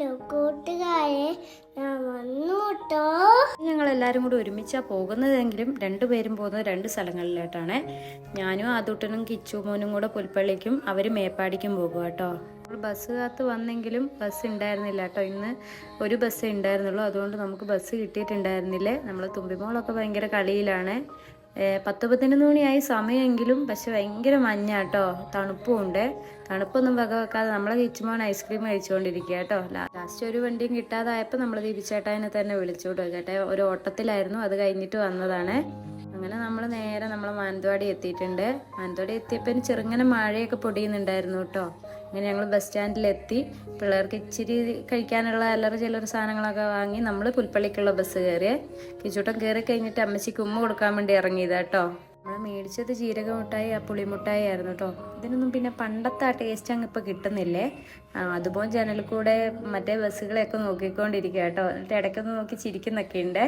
ഞാൻ ഞങ്ങൾ എല്ലാവരും കൂടി ഒരുമിച്ചാണ് പോകുന്നതെങ്കിലും രണ്ടുപേരും പോകുന്നത് രണ്ട് സ്ഥലങ്ങളിലോട്ടാണ്. ഞാനും ആദൂട്ടനും കിച്ചു മോനും കൂടെ പുൽപ്പള്ളിക്കും അവർ മേപ്പാടിക്കും പോകും കേട്ടോ. ബസ് കാത്ത് വന്നെങ്കിലും ബസ് ഉണ്ടായിരുന്നില്ല കേട്ടോ. ഇന്ന് ഒരു ബസ് ഉണ്ടായിരുന്നുള്ളൂ അതുകൊണ്ട് നമുക്ക് ബസ് കിട്ടിയിട്ടുണ്ടായിരുന്നില്ല? നമ്മൾ തുമ്പിമോളൊക്കെ ഭയങ്കര കളിയിലാണ്. പത്ത് പതിനൊന്ന് മണിയായി സമയമെങ്കിലും പക്ഷെ ഭയങ്കര മഞ്ഞാട്ടോ തണുപ്പും ഉണ്ട് തണുപ്പൊന്നും വക വെക്കാതെ നമ്മളെ കിച്ചുമോൻ ഐസ്ക്രീം കഴിച്ചുകൊണ്ടിരിക്കുക കേട്ടോ. ലാസ്റ്റ് ഒരു വണ്ടിയും കിട്ടാതായപ്പോൾ നമ്മൾ ദീപിച്ചേട്ടാനെ തന്നെ വിളിച്ചു കേട്ടോ. ഒരു ഓട്ടത്തിലായിരുന്നു. അത് കഴിഞ്ഞിട്ട് വന്നതാണ്. അങ്ങനെ നമ്മൾ നേരെ നമ്മൾ മാനന്തവാടി എത്തിയിട്ടുണ്ട്. മാനന്തവാടി എത്തിയപ്പോൾ ചെറുങ്ങനെ മഴയൊക്കെ പൊടിയുന്നുണ്ടായിരുന്നു കേട്ടോ. അങ്ങനെ ഞങ്ങൾ ബസ് സ്റ്റാൻഡിലെത്തി പിള്ളേർക്ക് ഇച്ചിരി കഴിക്കാനുള്ള അല്ലറ ചില്ലറ സാധനങ്ങളൊക്കെ വാങ്ങി നമ്മൾ പുൽപ്പള്ളിക്കുള്ള ബസ് കയറി കിച്ചൂട്ടം കയറി കഴിഞ്ഞിട്ട് അമ്മച്ചിക്ക് ഉമ്മ കൊടുക്കാൻ വേണ്ടി ഇറങ്ങിയതാ കേട്ടോ നമ്മൾ മേടിച്ചത് ജീരക മുട്ടായി ആ പുളിമുട്ടായി ആയിരുന്നു കേട്ടോ ഇതിനൊന്നും പിന്നെ പണ്ടത്തെ ആ ടേസ്റ്റ് അങ്ങ് ഇപ്പം കിട്ടുന്നില്ലേ? അതുപോലെ ജനലിൽ കൂടെ മറ്റേ ബസ്സുകളെയൊക്കെ നോക്കിക്കൊണ്ടിരിക്കുക കേട്ടോ എന്നിട്ട് ഇടയ്ക്കൊന്ന് നോക്കി ചിരിക്കുന്നൊക്കെ ഉണ്ട്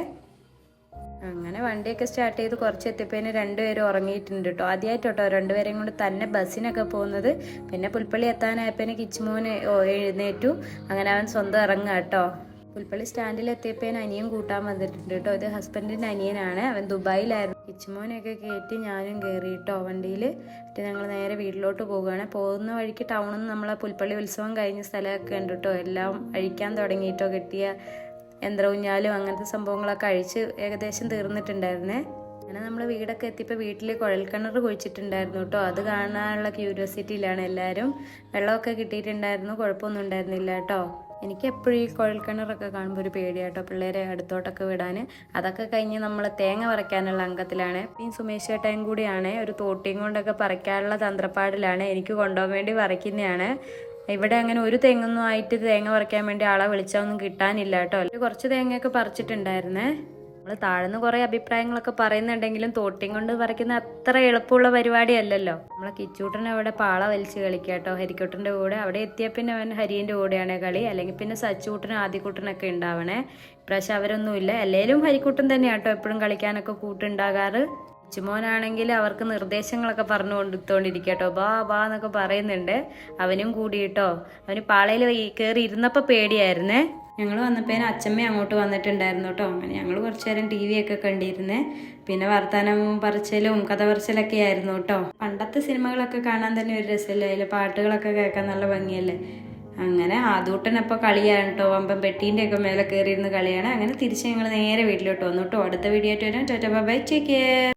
അങ്ങനെ വണ്ടിയൊക്കെ സ്റ്റാർട്ട് ചെയ്ത് കുറച്ച് എത്തിയപ്പോഴേന് രണ്ടുപേരും ഉറങ്ങിയിട്ടുണ്ട് കേട്ടോ ആദ്യമായിട്ട് കേട്ടോ രണ്ടുപേരെയും കൊണ്ട് തന്നെ ബസ്സിനൊക്കെ പോകുന്നത്. പിന്നെ പുൽപ്പള്ളി എത്താനായപ്പോഴേന് കിച്ചുമോന് എഴുന്നേറ്റു. അങ്ങനെ അവൻ സ്വന്തം ഇറങ്ങുക കേട്ടോ പുൽപ്പള്ളി സ്റ്റാൻഡിൽ എത്തിയപ്പോൾ അനിയൻ കൂട്ടാൻ വന്നിട്ടുണ്ട് കേട്ടോ ഇത് ഹസ്ബൻഡിന്റെ അനിയനാണ്. അവൻ ദുബായിലായിരുന്നു. കിച്ചുമോനെയൊക്കെ കയറ്റി ഞാനും കയറി കേട്ടോ വണ്ടിയിൽ. എന്നിട്ട് ഞങ്ങൾ നേരെ വീട്ടിലോട്ട് പോവുകയാണ്. പോകുന്ന വഴിക്ക് ടൗണിൽ നിന്ന് നമ്മളെ പുൽപ്പള്ളി ഉത്സവം കഴിഞ്ഞ സ്ഥലമൊക്കെ ഉണ്ട് കേട്ടോ എല്ലാം അഴിക്കാൻ തുടങ്ങിയിട്ടോ. കെട്ടിയ യന്ത്രഊഞ്ഞാലും അങ്ങനത്തെ സംഭവങ്ങളൊക്കെ അഴിച്ച് ഏകദേശം തീർന്നിട്ടുണ്ടായിരുന്നേ. അങ്ങനെ നമ്മൾ വീടൊക്കെ എത്തിയപ്പോൾ വീട്ടിൽ കുഴൽക്കിണർ കുഴിച്ചിട്ടുണ്ടായിരുന്നു കേട്ടോ. അത് കാണാനുള്ള ക്യൂരിയോസിറ്റിയിലാണ് എല്ലാവരും വെള്ളമൊക്കെ കിട്ടിയിട്ടുണ്ടായിരുന്നു കുഴപ്പമൊന്നും ഉണ്ടായിരുന്നില്ല കേട്ടോ. എനിക്ക് എപ്പോഴും ഈ കുഴൽക്കിണറൊക്കെ കാണുമ്പോൾ ഒരു പേടിയാട്ടോ പിള്ളേരെ അടുത്തോട്ടൊക്കെ വിടാൻ അതൊക്കെ കഴിഞ്ഞ് നമ്മൾ തേങ്ങ പറിക്കാനുള്ള അംഗത്തിലാണ്. ഈ സുമേഷ് ചേട്ടയും കൂടിയാണ്. ഒരു തോട്ടിയും കൊണ്ടൊക്കെ പറിക്കാനുള്ള തന്ത്രപ്പാടിലാണ് എനിക്ക് കൊണ്ടുപോകാൻ വേണ്ടി പറിക്കുന്നതാണ്. ഇവിടെ അങ്ങനെ ഒരു തെങ്ങൊന്നും ആയിട്ട് തേങ്ങ പറിക്കാൻ വേണ്ടി ആളെ വിളിച്ചൊന്നും കിട്ടാനില്ല കേട്ടോ. കുറച്ച് തേങ്ങയൊക്കെ പറിച്ചിട്ടുണ്ടായിരുന്നേ. നമ്മൾ താഴ്ന്ന് കുറേ അഭിപ്രായങ്ങളൊക്കെ പറയുന്നുണ്ടെങ്കിലും തോട്ടിയും കൊണ്ട് പറിക്കുന്ന അത്ര എളുപ്പമുള്ള പരിപാടിയല്ലല്ലോ. നമ്മളെ കിച്ചൂട്ടൻ അവിടെ പാള വലിച്ച് കളിക്കുക കേട്ടോ. ഹരിക്കുട്ടന്റെ കൂടെ. അവിടെ എത്തിയ പിന്നെ അവൻ ഹരിന്റെ കൂടെയാണ് കളി. അല്ലെങ്കിൽ പിന്നെ സച്ചൂട്ടനും ആദ്യക്കൂട്ടനൊക്കെ ഉണ്ടാവണേ. ഇപ്രാവശ്യം അവരൊന്നുമില്ല. അല്ലേലും ഹരിക്കുട്ടൻ തന്നെയാണ് കേട്ടോ എപ്പോഴും കളിക്കാനൊക്കെ കൂട്ടുണ്ടാകാറ്. ചുമോനാണെങ്കിൽ അവർക്ക് നിർദ്ദേശങ്ങളൊക്കെ പറഞ്ഞു കൊടുത്തോണ്ടിരിക്കട്ടോ കേട്ടോ. ബാ ബാ എന്നൊക്കെ പറയുന്നുണ്ട്. അവനും കൂടിയിട്ടോ അവന് പാളയിൽ കയറി ഇരുന്നപ്പോൾ പേടിയായിരുന്നേ. ഞങ്ങൾ വന്നപ്പോൾ അച്ഛമ്മ അങ്ങോട്ട് വന്നിട്ടുണ്ടായിരുന്നു കേട്ടോ. അങ്ങനെ ഞങ്ങൾ കുറച്ചു നേരം ടി വി ഒക്കെ കണ്ടിരുന്നേ. പിന്നെ വർത്തമാനം പറച്ചിലും കഥ പറച്ചിലൊക്കെ ആയിരുന്നു കേട്ടോ. പണ്ടത്തെ സിനിമകളൊക്കെ കാണാൻ തന്നെ ഒരു രസമല്ലേ? അതിലെ പാട്ടുകളൊക്കെ കേൾക്കാൻ നല്ല ഭംഗിയല്ലേ? അങ്ങനെ ആദൂട്ടനപ്പോൾ കളിയാണ് കേട്ടോ. അമ്പം പെട്ടീന്റെ ഒക്കെ മേലെ കയറിയിരുന്ന് കളിയാണ്. അങ്ങനെ തിരിച്ച് ഞങ്ങൾ നേരെ വീട്ടിലോട്ട് വന്നു കേട്ടോ. അടുത്ത വീഡിയോ ആയിട്ട് വരാം. Tata bye take care